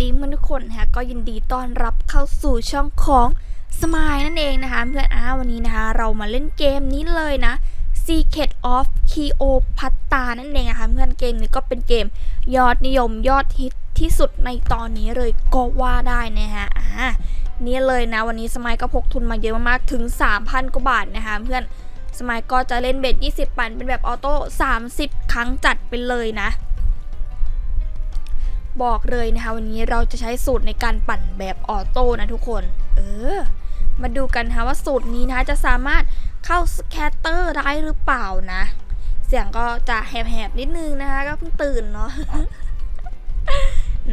ดีเพื่อนทุกคนนะคะก็ยินดีต้อนรับเข้าสู่ช่องของสมายนั่นเองนะคะ เพื่อนอ้าวันนี้นะคะเรามาเล่นเกมนี้เลยนะ Secret of Cleopatra นั่นเองนะคะเพื่อนเกมนี้ก็เป็นเกมยอดนิยมยอดฮิตที่สุดในตอนนี้เลยก็ว่าได้นะฮะอ่านี่เลยนะวันนี้สมัยก็พกทุนมาเยอะมากๆถึง 3,000กว่าบาทนะคะเพื่อนสมัยก็จะเล่นเบ็ด20 ปันเป็นแบบออโต้30 ครั้งจัดไปเลยนะ บอกเลยนะคะวันนี้เราจะใช้สูตรในการปั่นแบบออโต้นะทุกคน เออ มาดูกันนะคะว่าสูตรนี้นะคะจะสามารถเข้าสแคตเตอร์ได้หรือเปล่านะ เสียงก็จะแหบๆนิดนึงนะคะ ก็เพิ่งตื่นเนาะ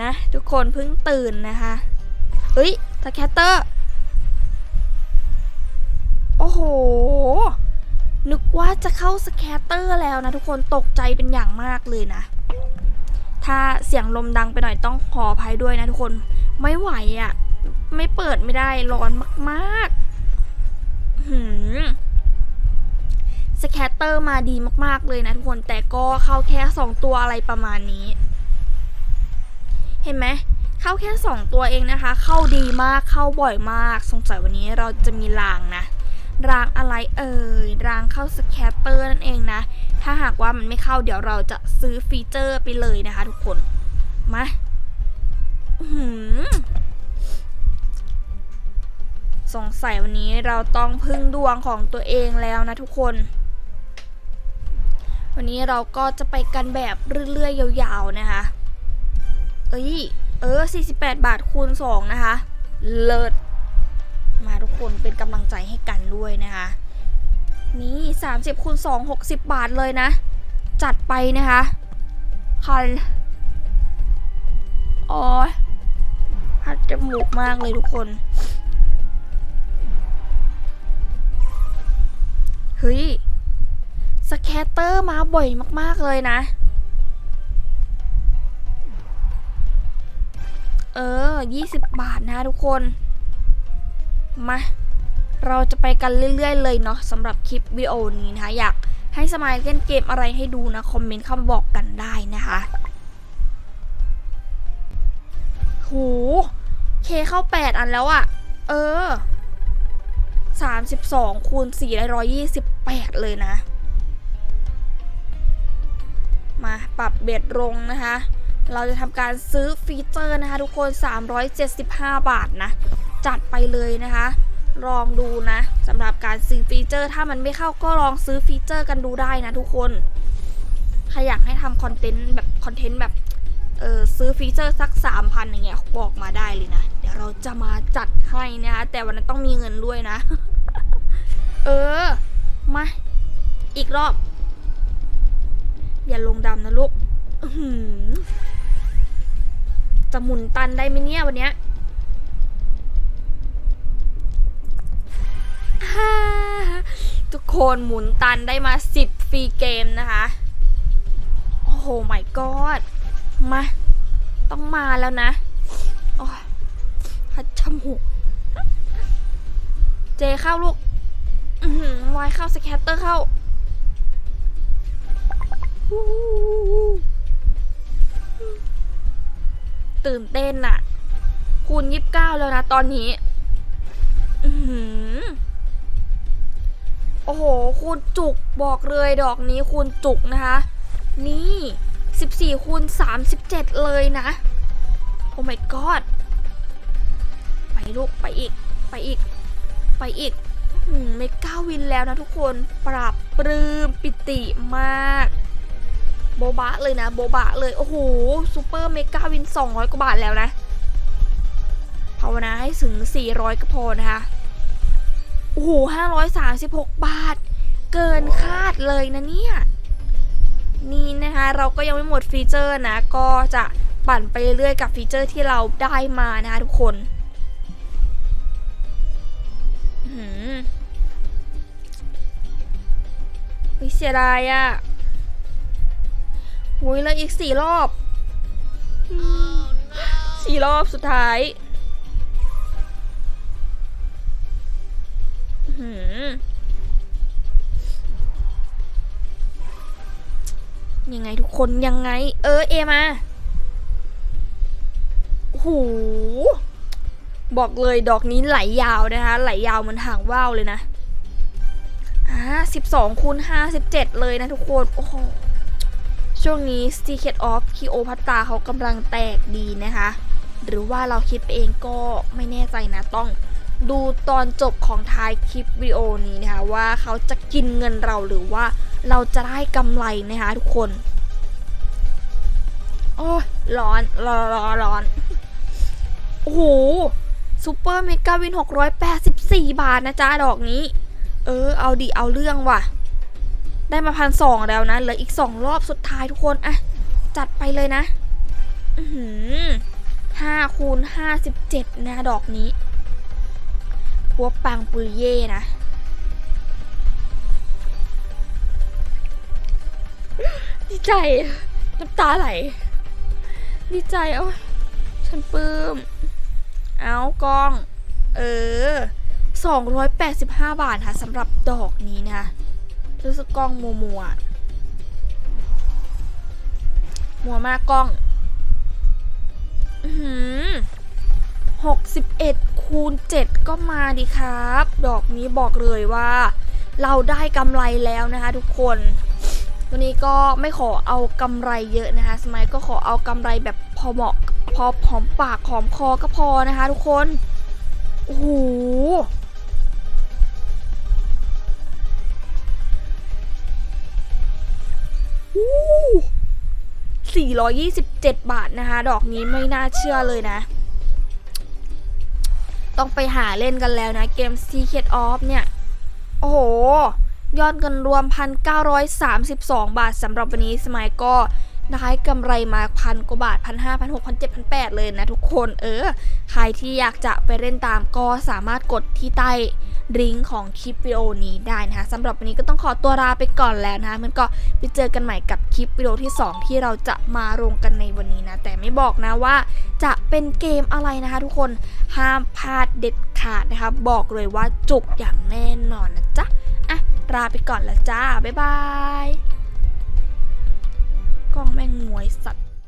นะทุกคนเพิ่งตื่นนะคะเอ้ยสแคตเตอร์ โอ้โห นึกว่าจะเข้าสแคตเตอร์แล้วนะทุกคนตกใจเป็นอย่างมากเลยนะ ถ้าเสียงลมดังไปหน่อยต้องขออภัยด้วยนะทุกคน ไม่ไหวอะ่ะ ไม่เปิดไม่ได้ร้อนมากๆหืมสแคตเตอร์มาดีมากๆเลยนะทุกคน แต่ก็เข้าแค่2ตัวอะไรประมาณนี้ เห็นไหมเข้าแค่2ตัวเองนะคะ เข้าดีมากเข้าบ่อยมาก สงสัยวันนี้เราจะมีรางนะ รางอะไรเอ่ยรางเข้าสแคตเตอร์นั่นเองนะ ถ้าหากว่ามันไม่เข้าเดี๋ยวเราจะซื้อฟีเจอร์ไปเลยนะคะทุกคน มาหือสงสัยวันนี้เราต้องพึ่งดวงของตัวเองแล้วนะทุกคน วันนี้เราก็จะไปกันแบบเรื่อยๆยาวๆนะคะ เอ้ย เออ 48 บาทคูณ 2 นะคะ เลิศ มาทุกคนเป็นกำลังใจให้กันด้วยนะคะ นี่ 30คูณ2 60 บาทเลยนะ จัดไปนะคะคันอ้ยพัดจมูกมากเลยทุกคน เฮ้ย สแคตเตอร์มาบ่อยมาก ๆ เลยนะ เออ 20 บาทนะทุกคน มาเราจะไปกันเรื่อยๆเลยเนาะสำหรับคลิปวิดีโอนี้นะคะอยากให้สมายเล่นเกมอะไรให้ดูนะ คอมเมนต์คำบอกกันได้นะคะโหเคเข้า 8 อันแล้วอะ่ะ เออ 32คูณ428 เลยนะ มาปรับเบ็ดลงนะคะ เราจะทำการซื้อฟีเจอร์นะคะ ทุกคน 375 บาทนะ จัดไปเลยนะคะ ลองดูนะสำหรับการซื้อฟีเจอร์ ถ้ามันไม่เข้าก็ลองซื้อฟีเจอร์กันดูได้นะทุกคนใครอยากให้ทำคอนเทนต์แบบคอนเทนต์แบบเออซื้อฟีเจอร์สัก 3,000อย่างเงี้ยบอกมาได้เลยนะ เดี๋ยวเราจะมาจัดให้นะคะแต่วันนั้นต้องมีเงินด้วยนะ เออ มา อีกรอบ อย่าลงดำนะลูกจะหมุนตันได้ไหมเนี่ยวันเนี้ย ทุกคนหมุนตันได้มา 10 ฟรีเกมนะคะ โอ้โห my god มา ต้องมาแล้วนะ โอ้ยพัดจมูกเจเข้าลูกอือหือวายเข้าสแคตเตอร์เข้าตื่นเต้นอะคูณยี่สิบเก้าแล้วนะตอนนี้ อ้โห คูณจุกบอกเลยดอกนี้คูณจุกนะคะ นี่ 14คูณ37 เลยนะ โอ้ my god ไปลูก ไปอีก ไปอีก ไปอีกหืมเมกาวินแล้วนะทุกคนปรับปรื้มปิติมาก โบบะเลยนะ โบบะเลย โอ้โหซูเปอร์เมกาวิน 200 กว่าบาทแล้วนะภาวนาให้ถึง 400 ก็พอนะคะ อ้โหห้าร้อยสามสิบหกบาท เกินคาดเลยนะเนี่ย นี่นะคะเราก็ยังไม่หมดฟีเจอร์นะ ก็จะปั่นไปเรื่อยๆกับฟีเจอร์ที่เราได้มานะคะทุกคนอื้อหือเฮ้ยเสียดายอะ่ะหุยแล้วอีกสี่รอบอืมสี่รอบสุดท้าย ยังไงทุกคนยังไง เออเอมาโอ้โหบอกเลยดอกนี้ไหลยาวนะคะไหลยาวเหมือนหางว่าวเลยนะอ่า12คูณ57เจ็ดเลยนะทุกคนโอ้โหช่วงนี้ Secret of Cleopatra เขากำลังแตกดีนะคะ หรือว่าเราคิดเองก็ไม่แน่ใจนะต้อง ดูตอนจบของท้ายคลิปวิดีโอนี้นะคะว่าเขาจะกินเงินเราหรือว่าเราจะได้กำไรนะคะทุกคน โอ้ยร้อนร้อนร้อนร้อนโอ้โหซูเปอร์เมกาวิน 684 บาทนะจ๊ะ ดอกนี้ เออ เอาดิเอาเรื่องว่ะ ได้มาพันสองแล้วนะ เหลืออีกสองรอบสุดท้ายทุกคนอะจัดไปเลยนะ อืห้าคูณห้าสิบเจ็ดนะ ดอกนี้ ปัวปังปุริเย่นะดีใจน้ำตาไหล ดีใจเอ้าฉันปลื้ม เอากล้อง เออ 285 บาทค่ะสำหรับดอกนี้นะรู้สึกกล้องมัวมัวมัวมากกล้องอือหือ61 คูณ 7 ก็มาดิครับ ดอกนี้บอกเลยว่า เราได้กำไรแล้วนะคะทุกคนวันนี้ก็ไม่ขอเอากำไรเยอะนะคะ สมัยก็ขอเอากำไรแบบพอเหมาะพอหอมปากหอมคอก็พอนะคะทุกคนโอ้โห427 บาทนะคะ ดอกนี้ไม่น่าเชื่อเลยนะ ต้องไปหาเล่นกันแล้วนะเกม Secret of เนี่ย โอ้โห ยอดเงินรวม 1,932 บาทสำหรับวันนี้สมัยก็ได้กำไรมาพันกว่าบาทพันห้าพันหกพันเจ็ดพันแปดเลยนะทุกคนเออ ใครที่อยากจะไปเล่นตามก็สามารถกดที่ใต้ลิงก์ของคลิปวิดีโอนี้ได้นะคะสำหรับวันนี้ก็ต้องขอตัวลาไปก่อนแล้วนะคะมันก็ไปเจอกันใหม่กับคลิปวิดีโอที่ 2 ที่เราจะมาลงกันในวันนี้นะ แต่ไม่บอกนะว่า จะเป็นเกมอะไรนะคะทุกคนห้ามพลาดเด็ดขาดนะคะ บอกเลยว่าจุกอย่างแน่นอนนะจ๊ะอะลาไปก่อนละจ้า บ๊ายบาย กล้องแม่งงวยสัตว์